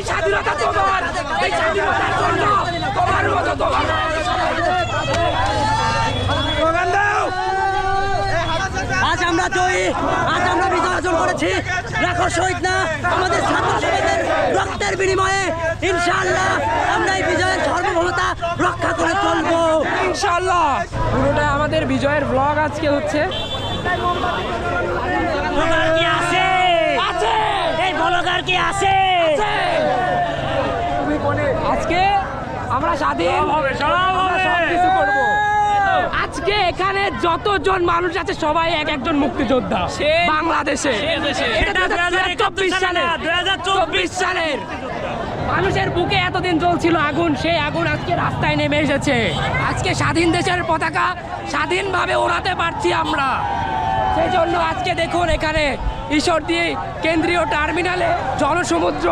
এই স্বাধীনতার জন্য তোমার মতো তোমার। আজ আমরা জয়ী আজ আমরা বিজয় অর্জন করেছি। রাখো শহীদ না আমাদের ছাত্র সমাজের রক্তের বিনিময়ে ইনশাআল্লাহ আমরা এই বিজয়ের সার্বভৌমতা রক্ষা করে চলবো। ইনশাআল্লাহ। পুরোটা আমাদের বিজয়ের ব্লগ আজকে হচ্ছে। কি আছে? আজকে আমরা স্বাধীন করব। আজকে এখানে যতজন মানুষ আছে সবাই এক একজন মুক্তিযোদ্ধা। বাংলাদেশে। চব্বিশ সালে চব্বিশ সালের। মানুষের বুকে এতদিন জ্বলছিল আগুন, সেই আগুন আজকে রাস্তায় নেমে এসেছে। আজকে স্বাধীন দেশের পতাকা স্বাধীনভাবে ওড়াতে পারছি আমরা। সেই জন্য আজকে দেখুন এখানে ঈশ্বরদী কেন্দ্রীয় টার্মিনালে জনসমুদ্র।